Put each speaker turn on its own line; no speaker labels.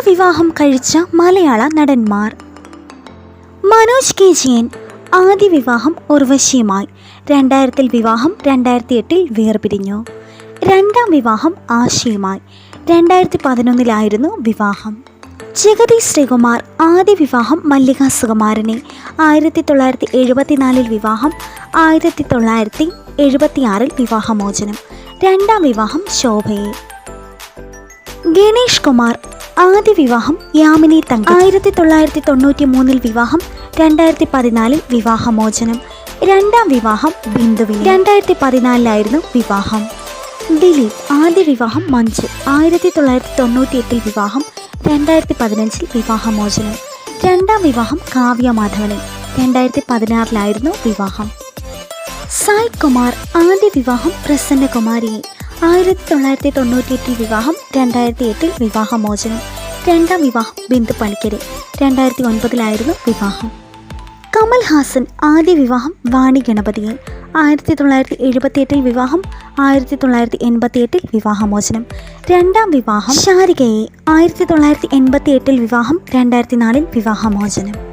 രണ്ട് വിവാഹം കഴിച്ച മലയാള നടന്മാർ. മനോജ് കെ. ജയൻ ആദ്യ വിവാഹം ഉർവശിയുമായി രണ്ടായിരത്തിൽ വിവാഹം രണ്ടായിരത്തി എട്ടിൽ വേർപിരിഞ്ഞു. രണ്ടാം വിവാഹം ആശയുമായി രണ്ടായിരത്തി പതിനൊന്നിലായിരുന്നു വിവാഹം. ജഗതി ശ്രീകുമാർ ആദ്യ വിവാഹം മല്ലിക സുകുമാരനെ ആയിരത്തി തൊള്ളായിരത്തി എഴുപത്തിനാലിൽ വിവാഹം ആയിരത്തി തൊള്ളായിരത്തി എഴുപത്തിയാറിൽ വിവാഹമോചനം രണ്ടാം വിവാഹം ശോഭയെ. ഗണേഷ് കുമാർ ആദ്യ വിവാഹം യാമിനി തങ്ക ആയിരത്തി തൊള്ളായിരത്തി തൊണ്ണൂറ്റി മൂന്നിൽ വിവാഹം രണ്ടായിരത്തി പതിനാലിൽ വിവാഹമോചനം. രണ്ടാം വിവാഹം ബിന്ദുവിൽ രണ്ടായിരത്തി പതിനാലിലായിരുന്നു വിവാഹം. ദിലീപ് ആദ്യ വിവാഹം മഞ്ജു. ആയിരത്തി തൊള്ളായിരത്തി തൊണ്ണൂറ്റി എട്ടിൽ വിവാഹം രണ്ടായിരത്തി പതിനഞ്ചിൽ വിവാഹമോചനം. രണ്ടാം വിവാഹം കാവ്യ മാധവനിൽ രണ്ടായിരത്തി പതിനാറിലായിരുന്നു വിവാഹം. സായ് കുമാർ ആദ്യ വിവാഹം പ്രസന്നകുമാരിയെ. ആയിരത്തി തൊള്ളായിരത്തി തൊണ്ണൂറ്റി എട്ടിൽ വിവാഹം രണ്ടായിരത്തി എട്ടിൽ വിവാഹമോചനം. രണ്ടാം വിവാഹം ബിന്ദു പണിക്കരെ. രണ്ടായിരത്തി ഒൻപതിലായിരുന്നു വിവാഹം. കമൽ ഹാസൻ ആദ്യ വിവാഹം വാണി ഗണപതിയെ. ആയിരത്തി തൊള്ളായിരത്തി എഴുപത്തി എട്ടിൽ വിവാഹം ആയിരത്തി തൊള്ളായിരത്തി എൺപത്തി എട്ടിൽ വിവാഹമോചനം. രണ്ടാം വിവാഹം ഷാരികയെ ആയിരത്തി തൊള്ളായിരത്തി എൺപത്തി എട്ടിൽ വിവാഹം രണ്ടായിരത്തി നാലിൽ വിവാഹമോചനം.